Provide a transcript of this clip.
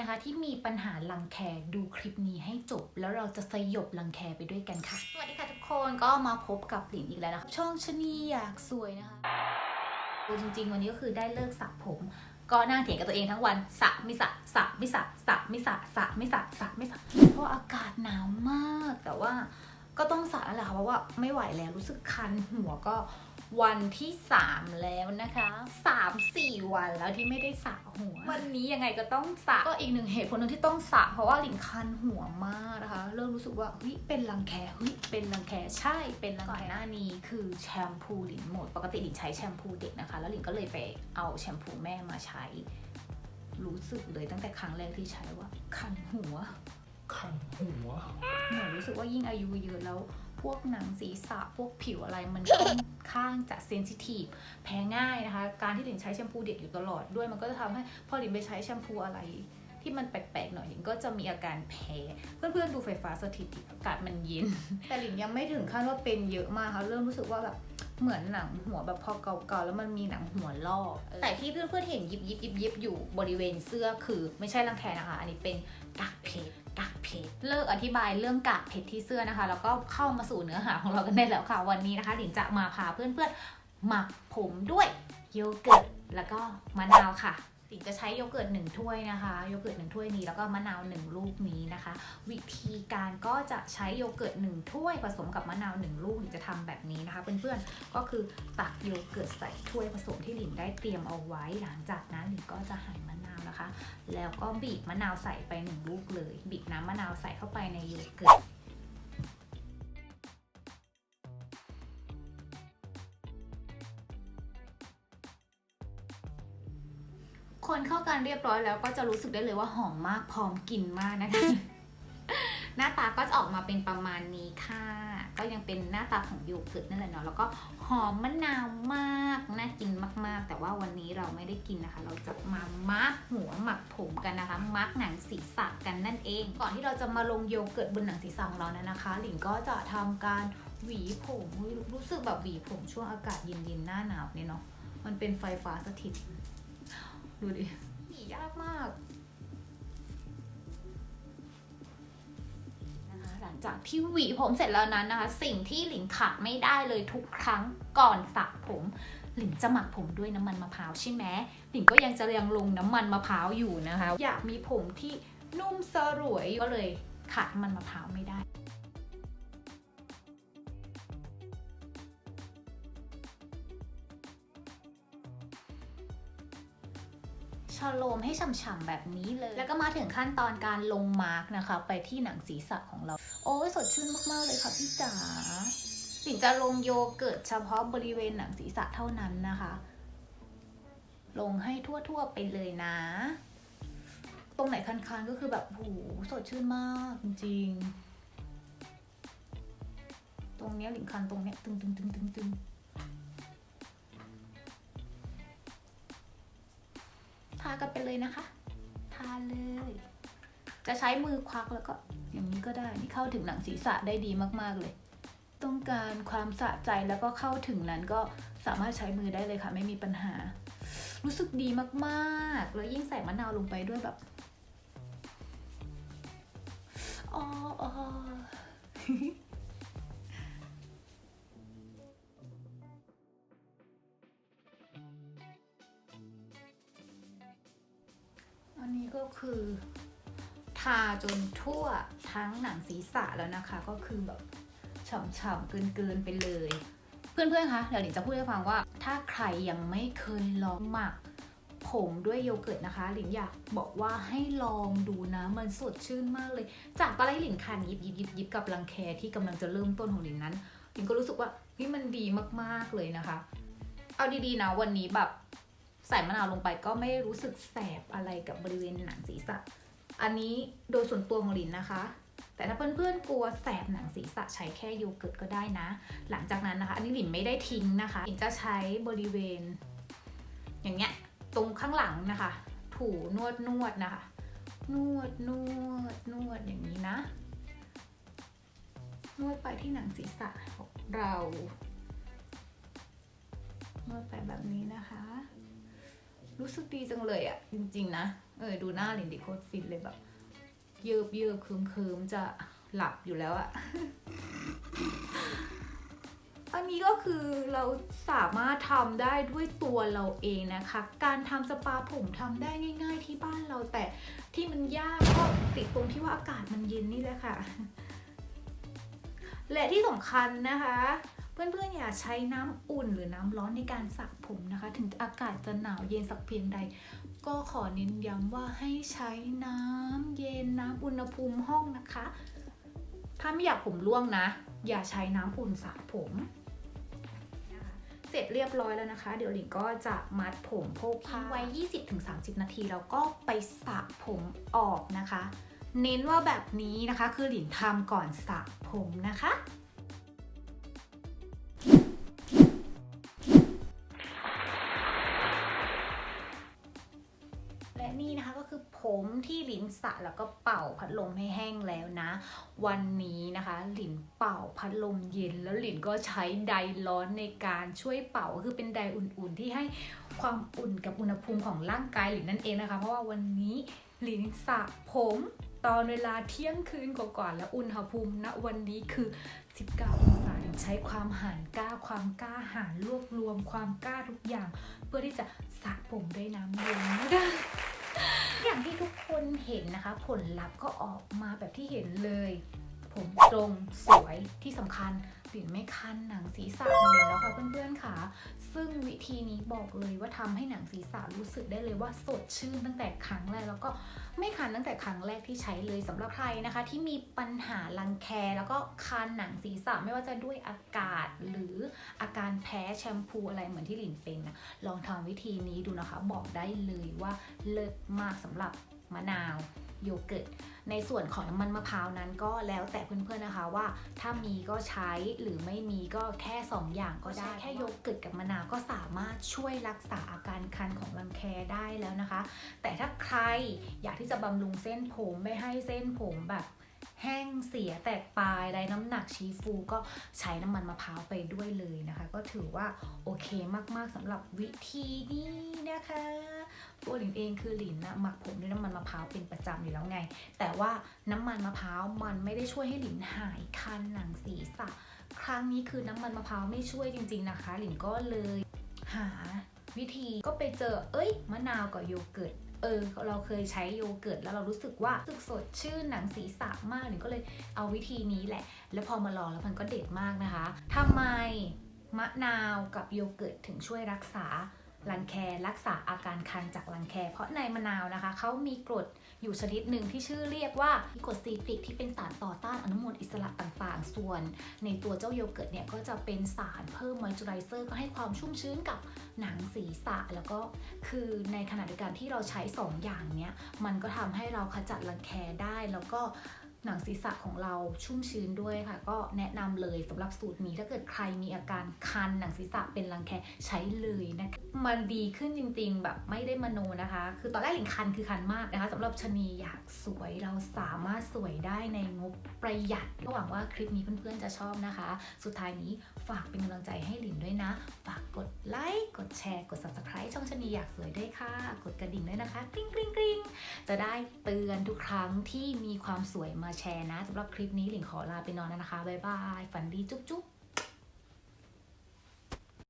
นะคะที่มีปัญหารังแคดูคลิปนี้ให้จบ แล้วเราจะสยบรังแคไปด้วยกันค่ะ สวัสดีค่ะทุกคนก็มาพบกับหลินอีกแล้วนะคะช่องชนีอยากสวยนะคะจริงๆ วันนี้ก็คือได้เลิกสระผม ก็นั่งเถียงกับตัวเองทั้งวันสระไม่สระสระไม่สระสระไม่สระสระไม่สระสระไม่สระเพราะอากาศหนาวมากแต่ว่าก็ต้องสระแล้วแหละค่ะเพราะว่าไม่ไหวแล้วรู้สึกคันหัวก็ วันที่ 3 แล้วนะคะ 3-4 วันแล้วที่ไม่ได้สระหัว วันนี้ยังไงก็ต้องสระก็อีกหนึ่งเหตุผลหนึงที่ต้องสระเพราะว่าหลินคันหัวมากนะคะ เริ่มรู้สึกว่าเฮ้ยเป็นรังแคเฮ้ยเป็นรังแคใช่เป็นรังแคก่อนหน้านี้คือแชมพูหลินหมด ปกติหลินใช้แชมพูเด็กนะคะ แล้วหลินก็เลยไปเอาแชมพูแม่มาใช้ รู้สึกเลยตั้งแต่ครั้งแรกที่ใช้ว่าคันหัว ขันหัว หนูรู้สึกว่ายิ่งอายุเยอะแล้ว พวกหนังศีรษะพวกผิวอะไรมันค่อนข้างจะเซนซิทีฟแพ้ง่ายนะคะ การที่หลินใช้แชมพูเด็กอยู่ตลอดด้วยมันก็จะทำให้พอหลินไปใช้แชมพูอะไรที่มันแปลกๆหน่อยหลินก็จะมีอาการแพ้ เพื่อนๆดูไฟฟ้าสถิติอากาศมันเย็น แต่หลินยังไม่ถึงขั้นว่าเป็นเยอะมากค่ะเริ่มรู้สึกว่าแบบเหมือนหนังหัวแบบพอเก่าๆแล้วมันมีหนังหัวลอกแต่ที่เพื่อนๆเห็นยิบยิบยิบยิบอยู่บริเวณเสื้อคือไม่ใช่รังแคนะคะ อันนี้เป็นกากเพชร กากเพชรเลิกอธิบายเรื่องกากเพชรที่เสื้อนะคะ แล้วก็เข้ามาสู่เนื้อหาของเรากันได้แล้วค่ะ วันนี้นะคะหลินจะมาพาเพื่อนๆหมักผมด้วยโยเกิร์ตแล้วก็มะนาวค่ะ หลินจะใช้โยเกิร์ตหนึ่งถ้วยนะคะ โยเกิร์ตหนึ่งถ้วยนี้แล้วก็มะนาวหนึ่งลูกนี้นะคะ วิธีการก็จะใช้โยเกิร์ตหนึ่งถ้วยผสมกับมะนาวหนึ่งลูกหลินจะทำแบบนี้นะคะ เพื่อนๆก็คือตักโยเกิร์ตใส่ถ้วยผสมที่หลินได้เตรียมเอาไว้ หลังจากนั้นหลินก็จะหั่นมะนาวนะคะ แล้วก็บีบมะนาวใส่ไปหนึ่งลูกเลย บีบน้ำมะนาวใส่เข้าไปในโยเกิร์ต คนเข้ากันเรียบร้อยแล้วก็จะรู้สึกได้เลยว่าหอมมากพร้อมกินมากนะคะ หน้าตาก็จะออกมาเป็นประมาณนี้ค่ะ ก็ยังเป็นหน้าตาของโยเกิร์ตนั่นแหละเนาะแล้วก็หอมมะนาวมากน่ากินมาก ๆ แต่ว่าวันนี้เราไม่ได้กินนะคะ เราจะมามาร์กหัวหมักผมกันนะคะมาร์กหนังศีรษะกันนั่นเอง ก่อนที่เราจะมาลงโยเกิร์ตบนหนังศีรษะของเรานั้นนะคะ หลิงก็จะทำการหวีผมรู้สึกแบบหวีผมช่วงอากาศเย็นๆหน้าหนาวเนี่ยเนาะมันเป็นไฟฟ้าสถิต ดูดิหวียากมากนะคะหลังจากที่หวีผมเสร็จแล้วนั้นนะคะ สิ่งที่หลินขาดไม่ได้เลยทุกครั้งก่อนสระผมหลินจะหมักผมด้วยน้ำมันมะพร้าวใช่ไหมหลินก็ยังจะยังลงน้ำมันมะพร้าวอยู่นะคะ อยากมีผมที่นุ่มสรวยก็เลยขาดน้ำมันมะพร้าวไม่ได้ โลมให้ฉ่ำๆแบบนี้เลย แล้วก็มาถึงขั้นตอนการลงมาร์กนะคะ ไปที่หนังศีรษะของเรา โอ้ยสดชื่นมากๆเลยค่ะพี่จ๋าหลินจะลงโยเกิร์ตเฉพาะบริเวณหนังศีรษะเท่านั้นนะคะ ลงให้ทั่วๆไปเลยนะ ตรงไหนคันๆก็คือแบบโหสดชื่นมากจริง ๆ ตรงเนี้ยหลินคันตรงเนี้ยตึงตึงตึง กันไปเลยนะคะ ทาเลย จะใช้มือควักแล้วก็อย่างนี้ก็ได้นี่เข้าถึงหนังศีรษะได้ดีมากๆเลย ต้องการความสะใจแล้วก็เข้าถึงนั้นก็สามารถใช้มือได้เลยค่ะ ไม่มีปัญหา รู้สึกดีมากๆ แล้วยิ่งใส่มะนาวลงไปด้วยแบบอ๋อ ก็คือ ทาจนทั่วทั้งหนังศีรษะแล้วนะคะ ก็คือแบบฉ่ำๆเกินๆไปเลย เพื่อนๆคะเดี๋ยวหลินจะพูดให้ฟังว่า ถ้าใครยังไม่เคยลองหมักผมด้วยโยเกิร์ตนะคะหลินอยากบอกว่าให้ลองดูนะ มันสดชื่นมากเลย จากตอนแรกหลินคันยิบยิบยิบยิบกับรังแคที่กำลังจะเริ่มต้นของหลินนั้นหลินก็รู้สึกว่าเฮ้ยมันดีมากๆเลยนะคะ เอาดีๆนะวันนี้แบบ ใส่มะนาวลงไปก็ไม่รู้สึกแสบอะไรกับบริเวณหนังศีรษะ อันนี้โดยส่วนตัวของลินนะคะ แต่ถ้าเพื่อนๆกลัวแสบหนังศีรษะใช้แค่โยเกิร์ตก็ได้นะ หลังจากนั้นนะคะ อันนี้ลินไม่ได้ทิ้งนะคะลินจะใช้บริเวณ อย่างเงี้ยตรงข้างหลังนะคะ ถูนวดนวดนะคะ นวดนวดนวดอย่างนี้นะ นวดไปที่หนังศีรษะของเรา นวดไปแบบนี้นะคะ รู้สึกดีจังเลยอะจริง ๆ นะ เออดูหน้าลินดิโคตรฟินเลยแบบเยิบเยิบคืมคืมจะหลับอยู่แล้วอะอันนี้ก็คือเราสามารถทำได้ด้วยตัวเราเองนะคะ การทำสปาผมทำได้ง่าย ๆ ที่บ้านเราแต่ที่มันยากก็ติดตรงที่ว่าอากาศมันเย็นนี่แหละค่ะ และที่สำคัญนะคะ เพื่อนๆอย่าใช้น้ำอุ่นหรือน้ำร้อนในการสระผมนะคะ ถึงอากาศจะหนาวเย็นสักเพียงใด ก็ขอเน้นย้ำว่าให้ใช้น้ำเย็นน้ำอุณหภูมิห้องนะคะ ถ้าไม่อยากผมร่วงนะ อย่าใช้น้ำอุ่นสระผมเสร็จเรียบร้อยแล้วนะคะ เดี๋ยวหลิงก็จะมัดผมโพกผ้าไว้ 20-30 นาทีแล้วก็ไปสระผมออกนะคะ เน้นว่าแบบนี้นะคะคือหลินทำก่อนสระผมนะคะ สระแล้วก็เป่าพัดลมให้แห้งแล้วนะ วันนี้นะคะหลินเป่าพัดลมเย็น แล้วหลินก็ใช้ไดร์ร้อนในการช่วยเป่าคือเป็นไดร์อุ่นๆที่ให้ความอุ่นกับอุณหภูมิของร่างกายหลินนั่นเองนะคะ เพราะว่าวันนี้หลินสระผมตอนเวลาเที่ยงคืนกว่าๆแล้วอุณหภูมิณวันนี้คือ 19 องศาใช้ความหานกล้าความกล้าหาญรวบรวมความกล้าทุกอย่าง เพื่อที่จะสระผมด้วยน้ำเย็นนะคะ อย่างที่ทุกคนเห็นนะคะ ผลลัพธ์ก็ออกมาแบบที่เห็นเลย ผมตรงสวยที่สำคัญ ปิ่นไม่คันหนังศีรษะเลยแล้วค่ะเพื่อนๆค่ะ ซึ่งวิธีนี้บอกเลยว่าทำให้หนังศีรษะรู้สึกได้เลยว่าสดชื่นตั้งแต่ครั้งแรกแล้วก็ไม่คันตั้งแต่ครั้งแรกที่ใช้เลยสำหรับใครนะคะ ที่มีปัญหารังแคแล้วก็คันหนังศีรษะไม่ว่าจะด้วยอากาศหรืออาการแพ้แชมพูอะไรเหมือนที่หลินเป็นนะลองทำวิธีนี้ดูนะคะ บอกได้เลยว่าเลิศมากสำหรับมะนาว โยเกิร์ต ในส่วนของน้ำมันมะพร้าวนั้นก็แล้วแต่เพื่อนๆนะคะว่าถ้ามีก็ใช้หรือไม่มีก็แค่ 2 อย่างก็ได้แค่โยเกิร์ตกับมะนาวก็สามารถช่วยรักษาอาการคันของรังแคได้แล้วนะคะ แต่ถ้าใครอยากที่จะบำรุงเส้นผมไม่ให้เส้นผมแบบ แห้งเสียแตกปลายไรน้ำหนักชี้ฟูก็ใช้น้ำมันมะพร้าวไปด้วยเลยนะคะ ก็ถือว่าโอเคมากๆสำหรับวิธีนี้นะคะตัวหลินเองคือหลินนะหมักผมด้วยน้ำมันมะพร้าวเป็นประจำอยู่แล้วไง แต่ว่าน้ำมันมะพร้าวมันไม่ได้ช่วยให้หลินหายคันหนังศีรษะ ครั้งนี้คือน้ำมันมะพร้าวไม่ช่วยจริง ๆนะคะ หลินก็เลยหาวิธีก็ไปเจอ เอ้ย มะนาวกับโยเกิร์ต เออเราเคยใช้โยเกิร์ตแล้วเรารู้สึกว่าสึกสดชื่นหนังศีรษะมากหลินก็เลยเอาวิธีนี้แหละ แล้วพอมาลองแล้วมันก็เด็ดมากนะคะทำไมมะนาวกับโยเกิร์ตถึงช่วยรักษารังแครักษาอาการคันจากรังแค เพราะในมะนาวนะคะเขามีกรด อยู่ชนิดหนึ่งที่ชื่อเรียกว่ากรดซีติกที่เป็นสารต่อต้านอนุมูลอิสระต่างๆ ส่วน ในตัวเจ้าโยเกิร์ตเนี่ยก็จะเป็นสารเพิ่มมอยเจอไรเซอร์ก็ให้ความชุ่มชื้นกับหนังศีรษะ แล้วก็คือในขณะเดียวกันที่เราใช้ 2 อย่างเนี้ยมันก็ทำให้เราขจัดรังแคได้แล้วก็หนังศีรษะของเราชุ่มชื้นด้วยค่ะ ก็แนะนำเลยสำหรับสูตรนี้ถ้าเกิดใครมีอาการคันหนังศีรษะเป็นรังแคใช้เลยนะคะ มันดีขึ้นจริง ๆ แบบไม่ได้มโนนะคะ คือตอนแรกหลิงคันคือคันมากนะคะสำหรับชนีอยากสวยเราสามารถสวยได้ในงบประหยัดก็หวังว่าคลิปนี้เพื่อนๆจะชอบนะคะ สุดท้ายนี้ฝากเป็นกำลังใจให้หลินด้วยนะ ฝากกดไลค์กดแชร์ กด subscribe ช่องชนีอยากสวยด้วยค่ะ กดกระดิ่งด้วยนะคะกริ๊งกริ๊งกริ๊งจะได้เตือนทุกครั้งที่มีความสวยมาแชร์นะสำหรับคลิปนี้หลิงขอลาไปนอนแล้วนะคะบ๊ายบายฝันดีจุ๊บจุ๊บ